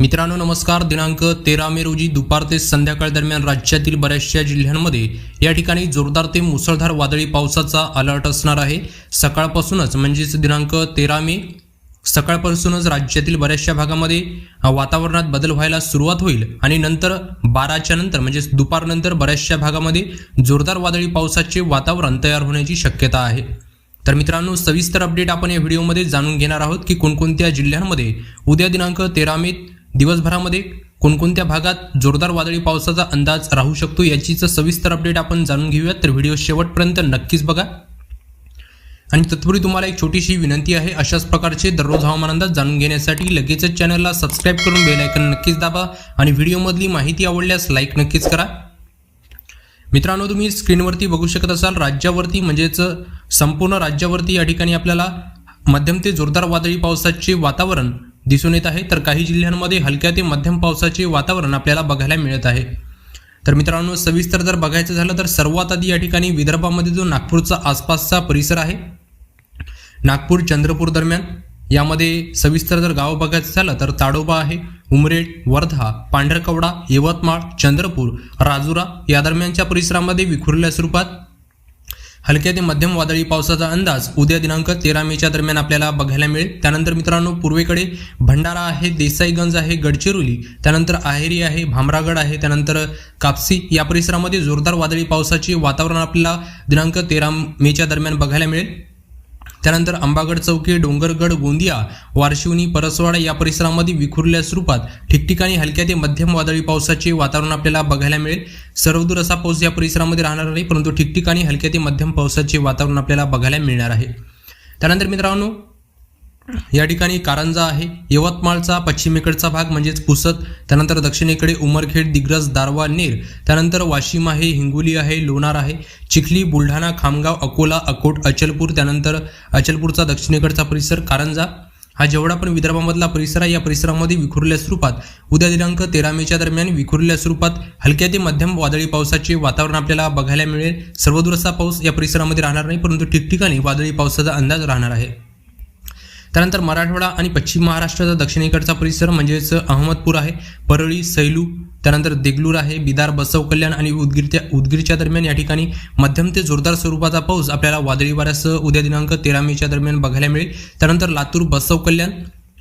मित्रांनो नमस्कार. दिनांक तेरा मे रोजी दुपार ते संध्याकाळ दरम्यान राज्यातील बऱ्याचशा जिल्ह्यांमध्ये या ठिकाणी जोरदार ते मुसळधार वादळी पावसाचा अलर्ट असणार आहे. सकाळपासूनच म्हणजेच दिनांक तेरा मे सकाळपासूनच राज्यातील बऱ्याचशा भागामध्ये वातावरणात बदल व्हायला सुरुवात होईल आणि नंतर बाराच्या नंतर म्हणजेच दुपारनंतर बऱ्याचशा भागामध्ये जोरदार वादळी पावसाचे वातावरण तयार होण्याची शक्यता आहे. तर मित्रांनो सविस्तर अपडेट आपण या व्हिडिओमध्ये जाणून घेणार आहोत की कोणकोणत्या जिल्ह्यांमध्ये उद्या दिनांक तेरा मे दिवसभरामध्ये कोणकोणत्या भागात जोरदार वादळी पावसाचा अंदाज राहू शकतो याचीच सविस्तर अपडेट आपण जाणून घेऊयात तर व्हिडिओ शेवटपर्यंत नक्कीच बघा. आणि तत्पूर्वी तुम्हाला एक छोटीशी विनंती आहे अशाच प्रकारचे दररोज हवामान अंदाज जाणून घेण्यासाठी लगेचच चॅनलला सबस्क्राईब करून बेल आयकन नक्कीच दाबा आणि व्हिडिओमधली माहिती आवडल्यास लाईक नक्कीच करा. मित्रांनो तुम्ही स्क्रीनवरती बघू शकत असाल राज्यावरती म्हणजेच संपूर्ण राज्यावरती या ठिकाणी आपल्याला मध्यम ते जोरदार वादळी पावसाचे वातावरण दिसून येत आहे. तर काही जिल्ह्यांमध्ये हलक्या ते मध्यम पावसाचे वातावरण आपल्याला बघायला मिळत आहे. तर मित्रांनो सविस्तर जर बघायचं झालं तर सर्वात आधी या ठिकाणी विदर्भामध्ये जो नागपूरचा आसपासचा परिसर आहे नागपूर चंद्रपूर दरम्यान यामध्ये सविस्तर जर गाव बघायचं झालं तर ताडोबा आहे उमरेड वर्धा पांढरकवडा यवतमाळ चंद्रपूर राजुरा या दरम्यानच्या परिसरामध्ये विखुरल्या स्वरूपात हलक्या ते मध्यम वादळी पावसाचा अंदाज उद्या दिनांक तेरा मेच्या दरम्यान आपल्याला बघायला मिळेल. त्यानंतर मित्रांनो पूर्वेकडे भंडारा आहे देसाईगंज आहे गडचिरोली त्यानंतर आहेरी आहे भामरागड आहे त्यानंतर कापसी. या परिसरामध्ये जोरदार वादळी पावसाचे वातावरण आपल्याला दिनांक तेरा मेच्या दरम्यान बघायला मिळेल. त्यानंतर अंबागड चौकी डोंगरगड गोंदिया वारशिवनी परसवाडा या परिसरामध्ये विखुरल्या स्वरूपात ठिकठिकाणी हलक्या ते मध्यम वादळी पावसाचे वातावरण आपल्याला बघायला मिळेल. सर्वदूर असा पाऊस या परिसरामध्ये राहणार नाही परंतु ठिकठिकाणी हलक्या ते मध्यम पावसाचे वातावरण आपल्याला बघायला मिळणार आहे. त्यानंतर मित्रांनो या ठिकाणी कारंजा आहे. यवतमाळचा पश्चिमेकडचा भाग म्हणजेच पुसद त्यानंतर दक्षिणेकडे उमरखेड दिग्रस दारवा नेर त्यानंतर वाशिम आहे हिंगोली आहे लोणार आहे चिखली बुलढाणा खामगाव अकोला अकोट अचलपूर त्यानंतर अचलपूरचा दक्षिणेकडचा परिसर कारंजा. हा जेवढा पण विदर्भामधला परिसर आहे या परिसरामध्ये विखुरल्या स्वरूपात उद्या दिनांक तेरा मेच्या दरम्यान विखुरल्या स्वरूपात हलक्या ते मध्यम वादळी पावसाचे वातावरण आपल्याला बघायला मिळेल. सर्वदूर असा पाऊस या परिसरामध्ये राहणार नाही परंतु ठिकठिकाणी वादळी पावसाचा अंदाज राहणार आहे. त्यानंतर मराठवाडा आणि पश्चिम महाराष्ट्राचा दक्षिणेकडचा परिसर म्हणजेच अहमदपूर आहे परळी सैलू त्यानंतर देगलूर आहे बिदार बसव कल्याण आणि उदगीरच्या उदगीरच्या दरम्यान या ठिकाणी मध्यम ते जोरदार स्वरूपाचा पाऊस आपल्याला वादळी वाऱ्यासह उद्या दिनांक तेरा मेच्या दरम्यान बघायला मिळेल. त्यानंतर लातूर बसव कल्याण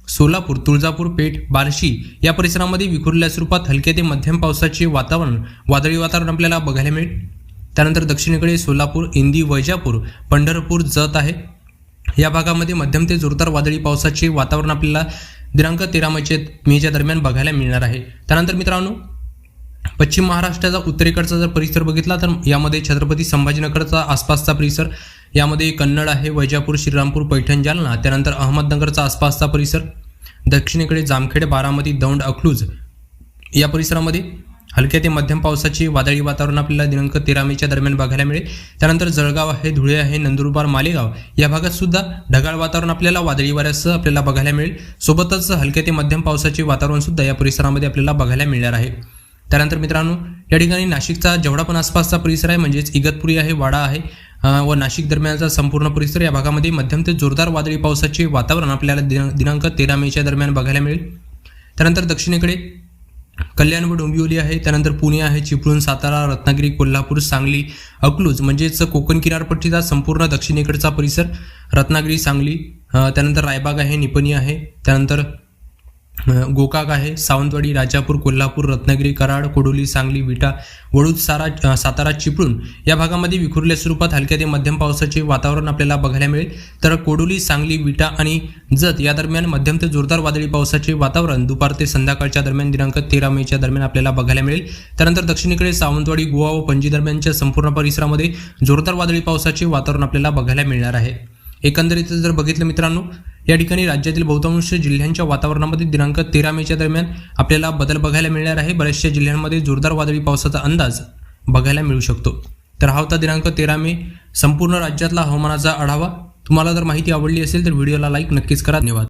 सोलापूर तुळजापूर पेठ बार्शी या परिसरामध्ये विखुरल्या स्वरूपात हलके ते मध्यम पावसाचे वातावरण वादळी वातावरण आपल्याला बघायला मिळेल. त्यानंतर दक्षिणेकडे सोलापूर इंदी वैजापूर पंढरपूर जत आहे. या भागामध्ये मध्यम ते जोरदार वादळी पावसाचे वातावरण आपल्याला दिनांक तेरा मेचे मेच्या दरम्यान बघायला मिळणार आहे. त्यानंतर मित्रांनो पश्चिम महाराष्ट्राचा उत्तरेकडचा जर परिसर बघितला तर यामध्ये छत्रपती संभाजीनगरचा आसपासचा परिसर यामध्ये कन्नड आहे वैजापूर श्रीरामपूर पैठण जालना त्यानंतर अहमदनगरचा आसपासचा परिसर दक्षिणेकडे जामखेड बारामती दौंड अकलूज या परिसरामध्ये हलक्या ते मध्यम पावसाची वादळी वातावरण आपल्याला दिनांक तेरा मेच्या दरम्यान बघायला मिळेल. त्यानंतर जळगाव आहे धुळे आहे नंदुरबार मालेगाव या भागात सुद्धा ढगाळ वातावरण आपल्याला वादळी वाऱ्यासह आपल्याला बघायला मिळेल. सोबतच हलक्या ते मध्यम पावसाचे वातावरण सुद्धा या परिसरामध्ये आपल्याला बघायला मिळणार आहे. त्यानंतर मित्रांनो या ठिकाणी नाशिकचा जेवढा पण आसपासचा परिसर आहे म्हणजेच इगतपुरी आहे वाडा आहे व नाशिक दरम्यानचा संपूर्ण परिसर या भागामध्ये मध्यम ते जोरदार वादळी पावसाचे वातावरण आपल्याला दिनांक तेरा मेच्या दरम्यान बघायला मिळेल. त्यानंतर दक्षिणेकडे कल्याण व डोंबिवली आहे त्यानंतर पुणे आहे चिपळूण सातारा रत्नागिरी कोल्हापूर सांगली अकलूज म्हणजेच कोकण किनारपट्टीचा संपूर्ण दक्षिणेकडचा परिसर रत्नागिरी सांगली त्यानंतर रायबाग आहे निपणी आहे त्यानंतर गोकाक आहे सावंतवाडी राजापूर कोल्हापूर रत्नागिरी कराड कोडोली सांगली विटा वळूद सारा सातारा चिपळूण या भागामध्ये विखुरल्या स्वरूपात हलक्या ते मध्यम पावसाचे वातावरण आपल्याला बघायला मिळेल. तर कोडोली सांगली विटा आणि जत या दरम्यान मध्यम ते जोरदार वादळी पावसाचे वातावरण दुपार ते संध्याकाळच्या दरम्यान दिनांक तेरा मेच्या दरम्यान आपल्याला बघायला मिळेल. त्यानंतर दक्षिणेकडे सावंतवाडी गोवा व पणजी दरम्यानच्या संपूर्ण परिसरामध्ये जोरदार वादळी पावसाचे वातावरण आपल्याला बघायला मिळणार आहे. एकंदरीत जर बघितलं मित्रांनो या ठिकाणी राज्यातील बहुतांश जिल्ह्यांच्या वातावरणामध्ये दिनांक तेरा मेच्या दरम्यान आपल्याला बदल बघायला मिळणार आहे. बऱ्याचशा जिल्ह्यांमध्ये जोरदार वादळी पावसाचा अंदाज बघायला मिळू शकतो. तर हा होता दिनांक तेरा मे. संपूर्ण राज्यातला हवामानाचा आढावा. तुम्हाला जर माहिती आवडली असेल तर व्हिडिओला लाईक नक्कीच करा. धन्यवाद.